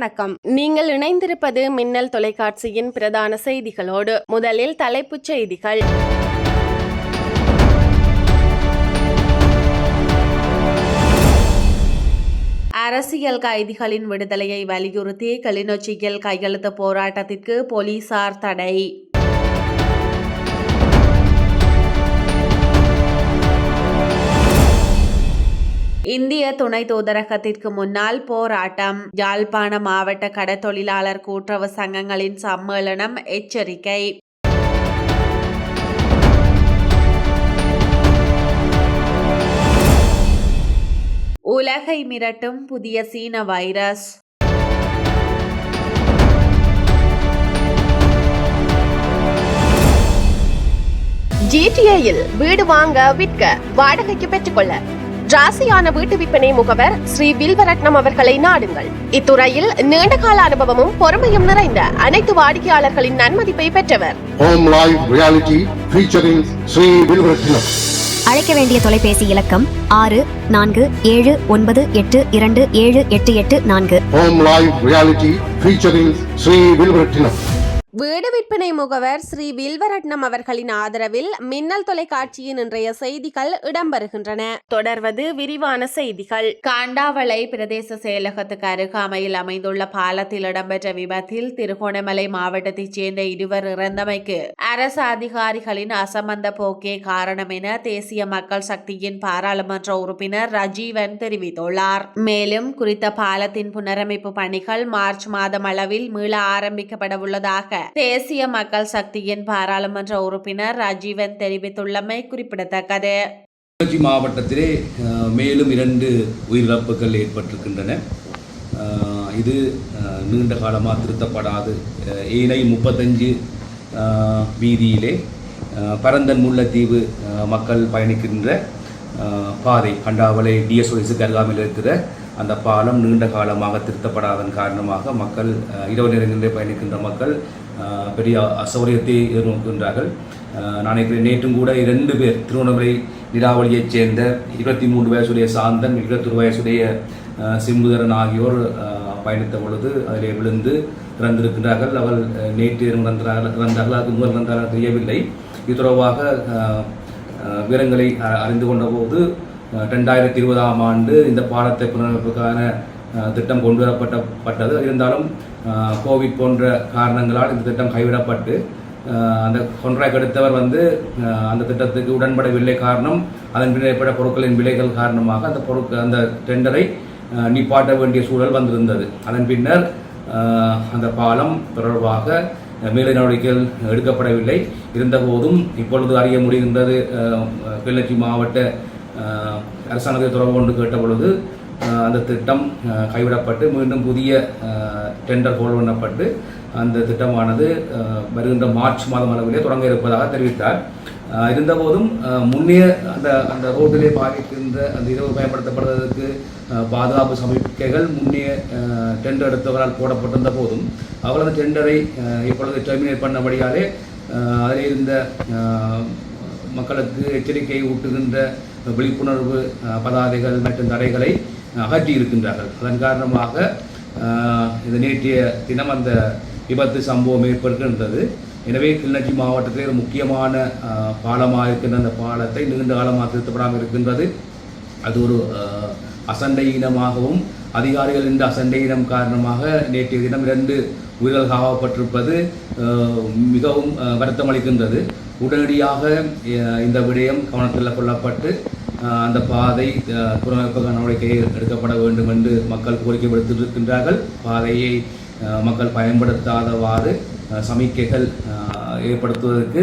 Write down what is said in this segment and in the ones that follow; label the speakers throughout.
Speaker 1: வணக்கம். நீங்கள் இணைந்திருப்பது மின்னல் தொலைக்காட்சியின் பிரதான செய்திகளோடு முதலில் தலைப்புச் செய்திகள். அரசியல் கைதிகளின் விடுதலையை வலியுறுத்தி கிளிநொச்சியில் கையெழுத்து போராட்டத்திற்கு போலீசார் தடை. இந்திய துணை தூதரகத்திற்கு முன்னால் போராட்டம் யாழ்ப்பாண மாவட்ட கடத்தொழிலாளர் கூட்டுறவு சங்கங்களின் சம்மேளனம் எச்சரிக்கை. உலகை மிரட்டும் புதிய சீன வைரஸ். ஜிடிஏயில் வீடு வாங்க விற்க வாடகைக்கு பெற்றுக்கொள்ள ராசியான வீட்டு விற்பனை முகவர் ஸ்ரீ வில்வரட்னம் அவர்களை நாடுங்கள் இத்துறையில் நீண்டகால அனுபவமும் பொறுமையும் நிறைந்த அனைத்து வாடிக்கையாளர்களின் நன்மதிப்பை பெற்றவர்
Speaker 2: Home Live Reality featuring Sri Vilvaratnam.
Speaker 3: அழைக்க வேண்டிய தொலைபேசி இலக்கம் ஆறு நான்கு ஏழு ஒன்பது எட்டு இரண்டு ஏழு எட்டு எட்டு நான்கு
Speaker 2: Home Live Reality featuring Sri Vilvaratnam.
Speaker 1: வீடு விற்பனை முகவர் ஸ்ரீ வில்வரட்னம் அவர்களின் ஆதரவில் மின்னல் தொலைக்காட்சியின் இன்றைய செய்திகள் இடம்பெறுகின்றன. தொடர்வது விரிவான செய்திகள். காண்டாவளை பிரதேச செயலகத்துக்கு அருகாமையில் அமைந்துள்ள பாலத்தில் இடம்பெற்ற விபத்தில் திருகோணமலை மாவட்டத்தைச் சேர்ந்த இருவர் இறந்தமைக்கு அரசு அதிகாரிகளின் அசம்பந்த போக்கே காரணம் என தேசிய மக்கள் சக்தியின் பாராளுமன்ற உறுப்பினர் ரஜீவன் தெரிவித்துள்ளார். மேலும் குறித்த பாலத்தின் புனரமைப்பு பணிகள் மார்ச் மாதம் அளவில் மீள ஆரம்பிக்கப்பட உள்ளதாக தேசிய மக்கள் சக்தியின் பாராளுமன்ற உறுப்பினர் ராஜீவன் தெரிவித்துள்ளமை குறிப்பிடத்தக்கது.
Speaker 4: கிளிநொச்சி மாவட்டத்திலே மேலும் இரண்டு உயிரிழப்புகள் ஏற்பட்டிருக்கின்றன. இது நீண்ட காலமாக திருத்தப்படாது. ஏனை முப்பத்தஞ்சு வீதியிலே பரந்தன் முல்லைத்தீவு மக்கள் பயணிக்கின்ற பாதை கண்டாவளை டிஎஸ்ஓஎஸுக்கு அருகாமையில் இருக்கிற அந்த பாலம் நீண்ட காலமாக திருத்தப்படாதன் காரணமாக மக்கள் இரவு நேரங்களிலே பயணிக்கின்ற மக்கள் பெரிய அசௌரியத்தை எதிர்நோக்குகின்றார்கள். நான் நினைக்கிறேன் நேற்றும் கூட இரண்டு பேர் திருவண்ணாமலை நிராவளியைச் சேர்ந்த இருபத்தி மூன்று வயசுடைய சாந்தன் இருபத்தொரு வயசுடைய சிம்புதரன் ஆகியோர் பயணித்த பொழுது அதிலே விழுந்து இறந்திருக்கின்றார்கள். அவள் நேற்று இறந்தார்கள் இறந்தார்கள். அதுக்கு முதல் இறந்தார்கள் தெரியவில்லை. இது தொடர்பாக விவரங்களை அ- அறிந்து கொண்ட போது ரெண்டாயிரத்தி இருபதாம் ஆண்டு இந்த பாடத்தை புனரமைப்புக்கான திட்டம் கொண்டு வரப்பட்ட பட்டது. இருந்தாலும் கோவிட் போன்ற காரணங்களால் இந்த திட்டம் கைவிடப்பட்டு அந்த கொன்ட்ராக்ட் எடுத்தவர் வந்து அந்த திட்டத்துக்கு உடன்படவில்லை காரணம் அதன் பின்னர் ஏற்பட்ட பொருட்களின் விலைகள் காரணமாக அந்த பொருட்கள் அந்த டெண்டரை நிப்பாட்ட வேண்டிய சூழல் வந்திருந்தது. அதன் பின்னர் அந்த பாலம் தொடர்பாக மேலை நடவடிக்கைகள் எடுக்கப்படவில்லை. இருந்தபோதும் இப்பொழுது அறிய முடிகின்றது அஹ், மாவட்ட அரசாங்கத்தை தொடர்பு கொண்டு கேட்ட பொழுது அந்த திட்டம் கைவிடப்பட்டு மீண்டும் புதிய டெண்டர் கோல் பண்ணப்பட்டு அந்த திட்டமானது வருகின்ற மார்ச் மாதம் அளவிலே தொடங்க இருப்பதாக தெரிவித்தார். இருந்தபோதும் முன்னே அந்த அந்த ரோட்டிலே பாதிக்கின்ற அந்த இரவு பயன்படுத்தப்படுவதற்கு பாதுகாப்பு சமிக்கைகள் முன்னே டெண்டர் எடுத்தவரால் போடப்பட்டிருந்த போதும் அவர் அந்த டெண்டரை இப்பொழுது டெர்மினேட் பண்ணபடியாலே அதில் இருந்த மக்களுக்கு எச்சரிக்கை ஊட்டுகின்ற விழிப்புணர்வு பதாதைகள் மற்றும் தடைகளை அகற்றி இருக்கின்றார்கள் அதன் காரணமாக இந்த இது நேற்றைய தினம் அந்த விபத்து சம்பவம் ஏற்படுகின்றது எனவே கிளிநொச்சி மாவட்டத்தில் ஒரு முக்கியமான பாலமாக இருக்கின்ற அந்த பாலத்தை நீண்ட காலமாக திருத்தப்படாமல் இருக்கின்றது. அது ஒரு அசண்டை இனமாகவும் அதிகாரிகள் இந்த அசண்டையினம் காரணமாக நேற்றைய தினம் இரண்டு உயிர்கள் காவப்பட்டிருப்பது மிகவும் வருத்தமளிக்கின்றது. உடனடியாக இந்த விடயம் கவனத்தில் கொள்ளப்பட்டு அந்த பாதை அஹ், நடவடிக்கை எடுக்கப்பட வேண்டும் என்று மக்கள் கோரிக்கை விடுத்திருக்கின்றார்கள் பாதையை மக்கள் பயன்படுத்தாதவாறு சமிக்கைகள் ஏற்படுத்துவதற்கு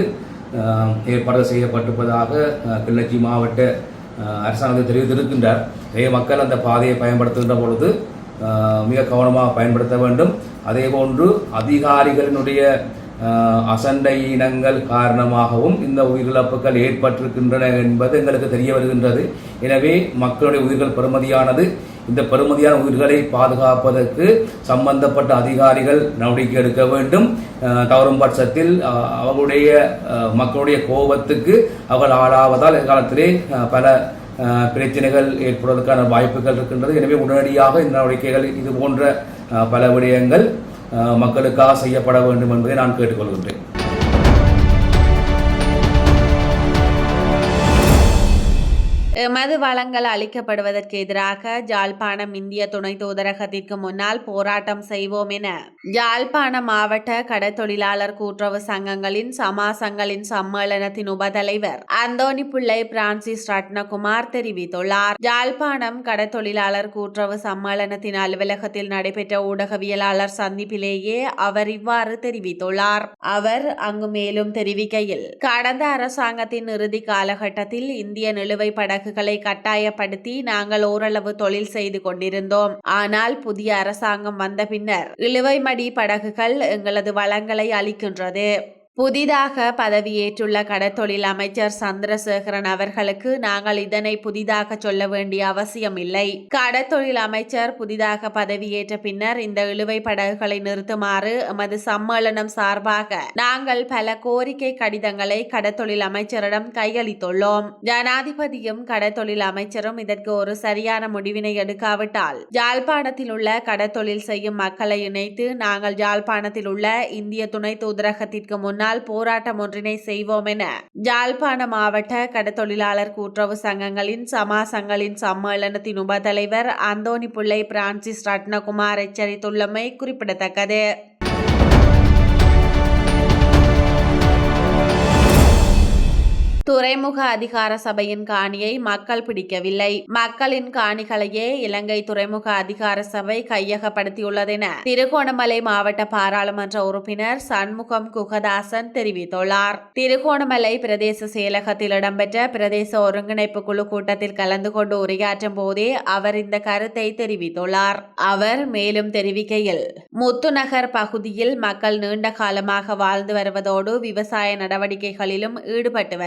Speaker 4: ஏற்பாடு செய்யப்பட்டிருப்பதாக கிள்ளச்சி மாவட்ட அரசாங்கத்தை தெரிவித்திருக்கின்றார். நிறைய மக்கள் அந்த பாதையை பயன்படுத்துகின்ற பொழுது மிக கவனமாக பயன்படுத்த வேண்டும். அதேபோன்று அதிகாரிகளினுடைய அசண்டை இனங்கள் காரணமாகவும் இந்த உயிரிழப்புகள் ஏற்பட்டிருக்கின்றன என்பது எங்களுக்கு தெரிய வருகின்றது. எனவே மக்களுடைய உயிர்கள் பெறுமதியானது. இந்த பெறுமதியான உயிர்களை பாதுகாப்பதற்கு சம்பந்தப்பட்ட அதிகாரிகள் நடவடிக்கை எடுக்க வேண்டும். தவறும் பட்சத்தில் அவர்களுடைய மக்களுடைய கோபத்துக்கு அவர்கள் ஆளாவதால் எதிர்காலத்திலே பல பிரச்சனைகள் ஏற்படுவதற்கான வாய்ப்புகள் இருக்கின்றது. எனவே உடனடியாக இந்த நடவடிக்கைகள் இது போன்ற பல விடயங்கள் மக்களுக்காக செய்யப்பட வேண்டும் என்பதை நான் கேட்டுக்கொள்கின்றேன்.
Speaker 1: மது வளங்கள் அளிக்கப்படுவதற்கு எதிராக ஜாழ்ப்பாணம் இந்திய துணை தூதரகத்திற்கு முன்னால் போராட்டம் செய்வோம் என ஜாழ்ப்பாண மாவட்ட கடத்தொழிலாளர் கூட்டுறவு சங்கங்களின் சமாசங்களின் சம்மேளனத்தின் உபதலைவர் அந்தோனி பிள்ளை பிரான்சிஸ் ரத்னகுமார் தெரிவித்துள்ளார். ஜாழ்ப்பாணம் கடத்தொழிலாளர் கூட்டுறவு சம்மேளனத்தின் அலுவலகத்தில் நடைபெற்ற ஊடகவியலாளர் சந்திப்பிலேயே அவர் இவ்வாறு தெரிவித்துள்ளார். அவர் அங்கு மேலும் தெரிவிக்கையில் கடந்த அரசாங்கத்தின் இறுதி காலகட்டத்தில் இந்திய நிலுவை படகு படகுகளை கட்டாயப்படுத்தி நாங்கள் ஓரளவு தொழில் செய்து கொண்டிருந்தோம். ஆனால் புதிய அரசாங்கம் வந்த பின்னர் இழுவைமடி படகுகள் எங்களது வளங்களை அளிக்கின்றது புதிதாக பதவியேற்றுள்ள கடத்தொழில் அமைச்சர் சந்திரசேகரன் அவர்களுக்கு நாங்கள் இதனை புதிதாக சொல்ல வேண்டிய அவசியம் இல்லை. கடத்தொழில் அமைச்சர் புதிதாக பதவியேற்ற பின்னர் இந்த இழுவை படகுகளை நிறுத்துமாறு எமது சம்மேளனம் சார்பாக நாங்கள் பல கோரிக்கை கடிதங்களை கடத்தொழில் அமைச்சரிடம் கையளித்துள்ளோம். ஜனாதிபதியும் கடத்தொழில் அமைச்சரும் இதற்கு ஒரு சரியான முடிவினை எடுக்காவிட்டால் ஜாழ்ப்பாணத்தில் உள்ள கடத்தொழில் செய்யும் மக்களை இணைத்து நாங்கள் ஜாழ்ப்பாணத்தில் உள்ள இந்திய துணை தூதரகத்திற்கு முன்னால் போராட்டம் ஒன்றினை செய்வோம் என ஜாழ்ப்பாண மாவட்ட கடத்தொழிலாளர் கூட்டுறவு சங்கங்களின் சமாசங்களின் சம்மேளனத்தின் உபதலைவர் அந்தோணி பிள்ளை பிரான்சிஸ் ரத்னகுமார் எச்சரித்துள்ளமை குறிப்பிடத்தக்கது. துறைமுக அதிகார சபையின் காணியை மக்கள் பிடிக்கவில்லை. மக்களின் காணிகளையே இலங்கை துறைமுக அதிகார சபை கையகப்படுத்தியுள்ளதென திருகோணமலை மாவட்ட பாராளுமன்ற உறுப்பினர் சண்முகம் குகதாசன் தெரிவித்துள்ளார். திருகோணமலை பிரதேச செயலகத்தில் இடம்பெற்ற பிரதேச ஒருங்கிணைப்பு குழு கூட்டத்தில் கலந்து கொண்டு உரையாற்றும் போதே அவர் இந்த கருத்தை தெரிவித்துள்ளார். அவர் மேலும் தெரிவிக்கையில் முத்துநகர் பகுதியில் மக்கள் நீண்ட காலமாக வாழ்ந்து வருவதோடு விவசாய நடவடிக்கைகளிலும் ஈடுபட்டு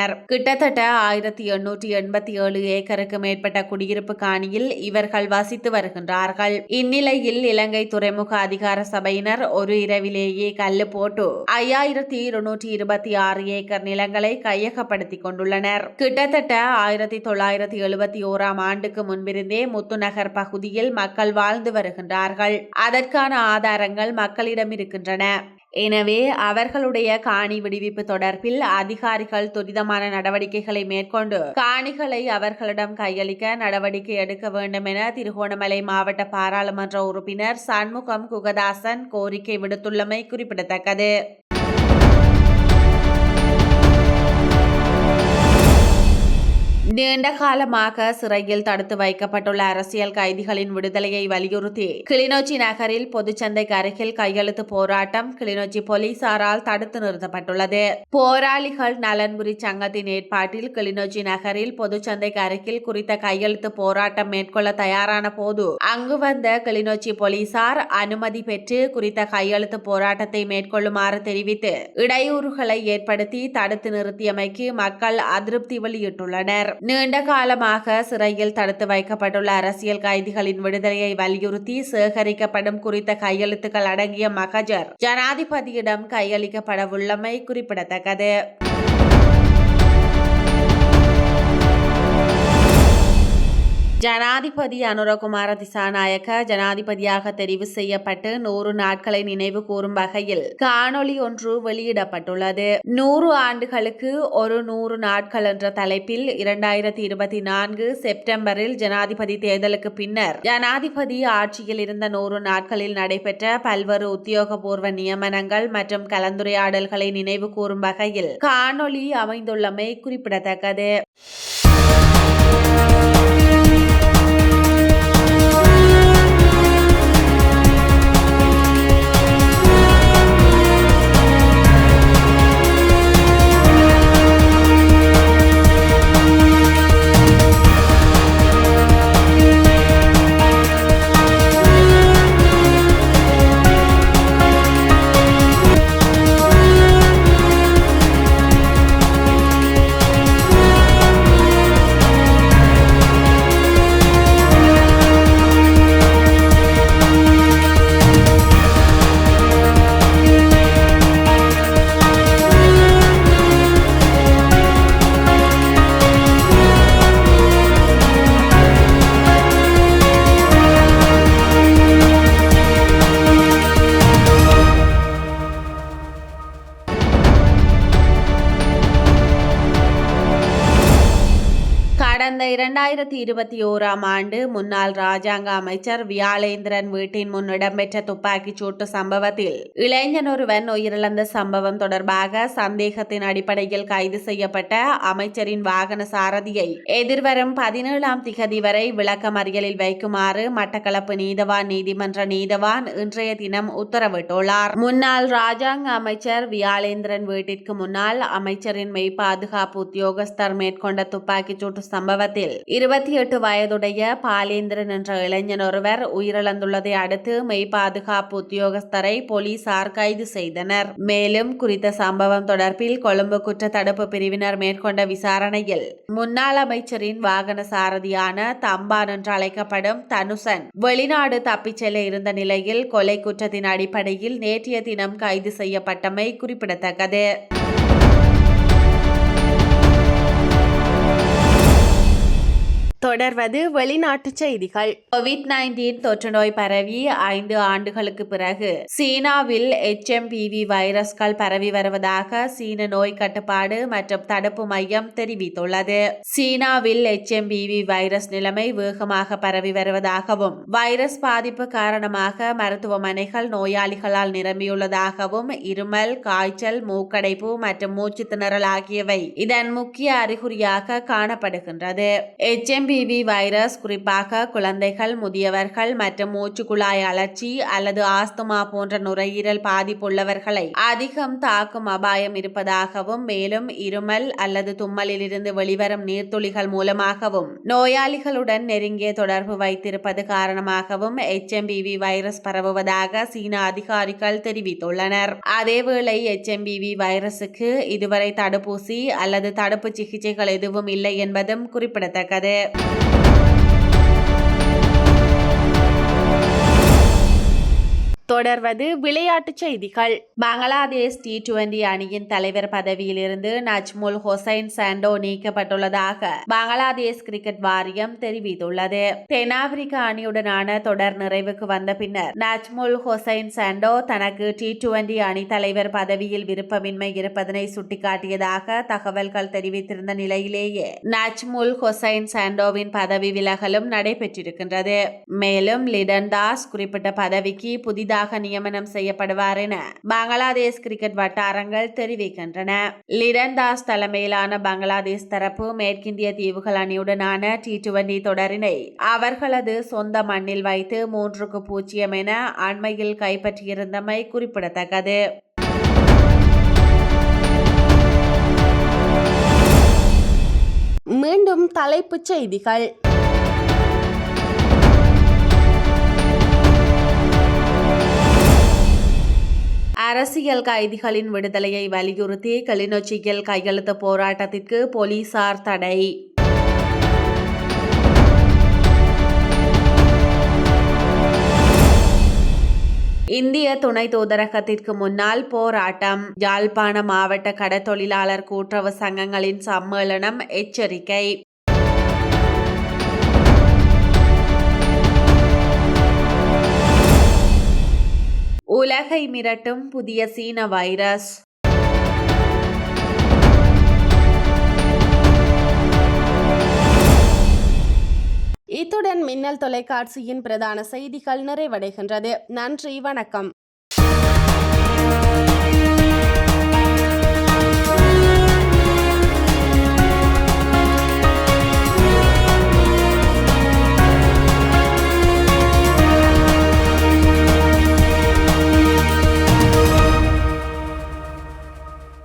Speaker 1: உள்ளனர் கிட்டத்தட்ட ஆயிரத்தி எண்ணூற்றி எண்பத்தி ஏழு ஏக்கருக்கு மேற்பட்ட குடியிருப்பு காணியில் இவர்கள் வசித்து வருகின்றார்கள். இந்நிலையில் இலங்கை துறைமுக அதிகார சபையினர் ஒரு இரவிலேயே கல்லு போட்டு ஐயாயிரத்தி இருநூற்றி இருபத்தி ஆறு ஏக்கர் நிலங்களை கையகப்படுத்தி கொண்டுள்ளனர். கிட்டத்தட்ட ஆயிரத்தி தொள்ளாயிரத்தி எழுபத்தி ஓராம் ஆண்டுக்கு முன்பிருந்தே முத்துநகர் பகுதியில் மக்கள் வாழ்ந்து வருகின்றார்கள். அதற்கான ஆதாரங்கள் மக்களிடம் இருக்கின்றன. எனவே அவர்களுடைய காணி விடுவிப்பு தொடர்பில் அதிகாரிகள் துரிதமான நடவடிக்கைகளை மேற்கொண்டு காணிகளை அவர்களிடம் கையளிக்க நடவடிக்கை எடுக்க வேண்டும் என திருகோணமலை மாவட்ட பாராளுமன்ற உறுப்பினர் சண்முகம் குகதாசன் கோரிக்கை விடுத்துள்ளமை குறிப்பிடத்தக்கது. நீண்ட காலமாக சிறையில் தடுத்து வைக்கப்பட்டுள்ள அரசியல் கைதிகளின் விடுதலையை வலியுறுத்தி கிளிநொச்சி நகரில் பொதுச்சந்தைக்கு அருகில் கையெழுத்து போராட்டம் கிளிநொச்சி போலீசாரால் தடுத்து நிறுத்தப்பட்டுள்ளது. போராளிகள் நலன்புரி சங்கத்தின் ஏற்பாட்டில் கிளிநொச்சி நகரில் பொதுச்சந்தைக்கு அருகில் குறித்த கையெழுத்து போராட்டம் மேற்கொள்ள தயாரான போது அங்கு வந்த கிளிநொச்சி போலீசார் அனுமதி பெற்று குறித்த கையெழுத்து போராட்டத்தை மேற்கொள்ளுமாறு தெரிவித்து இடையூறுகளை ஏற்படுத்தி தடுத்து நிறுத்தியமைக்கு மக்கள் அதிருப்தி வெளியிட்டுள்ளனர். நீண்ட காலமாக சிறையில் தடுத்து வைக்கப்பட்டுள்ள அரசியல் கைதிகளின் விடுதலையை வலியுறுத்தி சேகரிக்கப்படும் குறித்த கையெழுத்துக்கள் அடங்கிய மகஜர் ஜனாதிபதியிடம் கையளிக்கப்படவுள்ளமை குறிப்பிடத்தக்கது. ஜனாதிபதி அனுரகுமார திசாநாயக்க ஜனாதிபதியாக தெரிவு செய்யப்பட்டு நூறு நாட்களை நினைவு கூறும் வகையில் காணொளி ஒன்று வெளியிடப்பட்டுள்ளது. நூறு ஆண்டுகளுக்கு ஒரு நூறு நாட்கள் என்ற தலைப்பில் இரண்டாயிரத்தி இருபத்தி நான்கு செப்டம்பரில் ஜனாதிபதி தேர்தலுக்கு பின்னர் ஜனாதிபதி ஆட்சியில் இருந்த நூறு நாட்களில் நடைபெற்ற பல்வேறு உத்தியோகபூர்வ நியமனங்கள் மற்றும் கலந்துரையாடல்களை நினைவு கூறும் வகையில் காணொளி அமைந்துள்ளமை குறிப்பிடத்தக்கது. இரண்டாயிரத்தி இருபத்தி ஓராம் ஆண்டு முன்னாள் ராஜாங்க அமைச்சர் வியாழேந்திரன் வீட்டின் முன் இடம்பெற்ற துப்பாக்கிச் சூட்டு சம்பவத்தில் இளைஞன் ஒருவன் உயிரிழந்த சம்பவம் தொடர்பாக சந்தேகத்தின் அடிப்படையில் கைது செய்யப்பட்ட அமைச்சரின் வாகன சாரதியை எதிர்வரும் பதினேழாம் திகதி வரை விளக்கமறியலில் வைக்குமாறு மட்டக்களப்பு நீதவான் நீதிமன்ற நீதவான் இன்றைய தினம் உத்தரவிட்டுள்ளார். முன்னாள் ராஜாங்க அமைச்சர் வியாழேந்திரன் வீட்டிற்கு முன்னால் அமைச்சரின் மெய் பாதுகாப்பு உத்தியோகஸ்தர் மேற்கொண்ட துப்பாக்கிச் சூட்டு சம்பவத்தில் இருபத்தி எட்டு வயதுடைய பாலேந்திரன் என்ற இளைஞன் ஒருவர் உயிரிழந்துள்ளதை அடுத்து மெய் பாதுகாப்பு உத்தியோகஸ்தரை போலீசார் கைது செய்தனர் மேலும் குறித்த சம்பவம் தொடர்பில் கொழும்பு குற்ற தடுப்பு பிரிவினர் மேற்கொண்ட விசாரணையில் முன்னாள் அமைச்சரின் வாகன சாரதியான தம்பான் என்று அழைக்கப்படும் தனுசன் வெளிநாடு தப்பிச் செல்ல இருந்த நிலையில் கொலை குற்றத்தின் அடிப்படையில் நேற்றைய தினம் கைது செய்யப்பட்டமை குறிப்பிடத்தக்கது தொடர்வது வெளிநாட்டுச் செய்திகள். கோவிட் நைன்டீன் தொற்றுநோய் பரவி ஐந்து ஆண்டுகளுக்கு பிறகு சீனாவில் எச்எம்பிவி வைரஸ்கள் பரவி வருவதாக சீன நோய் கட்டுப்பாடு மற்றும் தடுப்பு மையம் தெரிவித்துள்ளது. சீனாவில் எச்எம்பிவி வைரஸ் நிலைமை வேகமாக பரவி வருவதாகவும் வைரஸ் பாதிப்பு காரணமாக மருத்துவமனைகள் நோயாளிகளால் நிரம்பியுள்ளதாகவும் இருமல் காய்ச்சல் மூக்கடைப்பு மற்றும் மூச்சு திணறல் ஆகியவை இதன் முக்கிய அறிகுறியாக காணப்படுகின்றது. எச்எம்பிவி வைரஸ் குறிப்பாக குழந்தைகள் முதியவர்கள் மற்றும் மூச்சுக்குழாய் அழற்சி அல்லது ஆஸ்துமா போன்ற நுரையீரல் பாதிப்புள்ளவர்களை அதிகம் தாக்கும் அபாயம் இருப்பதாகவும் மேலும் இருமல் அல்லது தும்மலிலிருந்து வெளிவரும் நீர்த்துளிகள் மூலமாகவும் நோயாளிகளுடன் நெருங்கிய தொடர்பு வைத்திருப்பது காரணமாகவும் எச்எம்பிவி வைரஸ் பரவுவதாக சீன அதிகாரிகள் தெரிவித்துள்ளனர். அதேவேளை எச்எம்பிவி வைரசுக்கு இதுவரை தடுப்பூசி அல்லது தடுப்பு சிகிச்சைகள் எதுவும் இல்லை என்பதும் குறிப்பிடத்தக்கது. தொடர்வது விளையாட்டுச் செய்திகள். பங்களாதேஷ் டி டுவெண்டி அணியின் தலைவர் பதவியிலிருந்து நஜ்முல் ஹொசைன் சாண்டோ நீக்கப்பட்டுள்ளதாக பங்களாதேஷ் கிரிக்கெட் வாரியம் தெரிவித்துள்ளது. தென்னாப்பிரிக்க அணியுடனான தொடர் நிறைவுக்கு வந்த பின்னர் நஜ்முல் ஹொசைன் சாண்டோ தனக்கு டி டுவெண்டி அணி தலைவர் பதவியில் விருப்பமின்மை இருப்பதனை சுட்டிக்காட்டியதாக தகவல்கள் தெரிவித்திருந்த நிலையிலேயே நஜ்முல் ஹொசைன் சாண்டோவின் பதவி விலகலும் நடைபெற்றிருக்கின்றது. மேலும் லிடன் தாஸ் குறிப்பிட்ட பதவிக்கு புதிதாக நியமனம் செய்யப்படுவார் என பங்களாதேஷ் கிரிக்கெட் வட்டாரங்கள் தெரிவிக்கின்றன. லிடன் தாஸ் தலைமையிலான பங்களாதேஷ் தரப்பு மேற்கிந்திய தீவுகள் அணியுடனான டி டுவெண்டி தொடரினை அவர்களது சொந்த மண்ணில் வைத்து மூன்றுக்கு பூஜ்ஜியம் என அண்மையில் கைப்பற்றியிருந்தமை குறிப்பிடத்தக்கது. மீண்டும் தலைப்புச் செய்திகள். அரசியல் கைதிகளின் விடுதலையை வலியுறுத்தி கிளிநொச்சியில் கையெழுத்து போராட்டத்திற்கு போலீசார் தடை. இந்திய துணை தூதரகத்திற்கு முன்னால் போராட்டம். யாழ்ப்பாண மாவட்ட கடத்தொழிலாளர் கூட்டுறவு சங்கங்களின் சம்மேளனம் எச்சரிக்கை. உலகை மிரட்டும் புதிய சீன வைரஸ். இத்துடன் மின்னல் தொலைக்காட்சியின் பிரதான செய்திகள் நிறைவடைகின்றது. நன்றி வணக்கம்.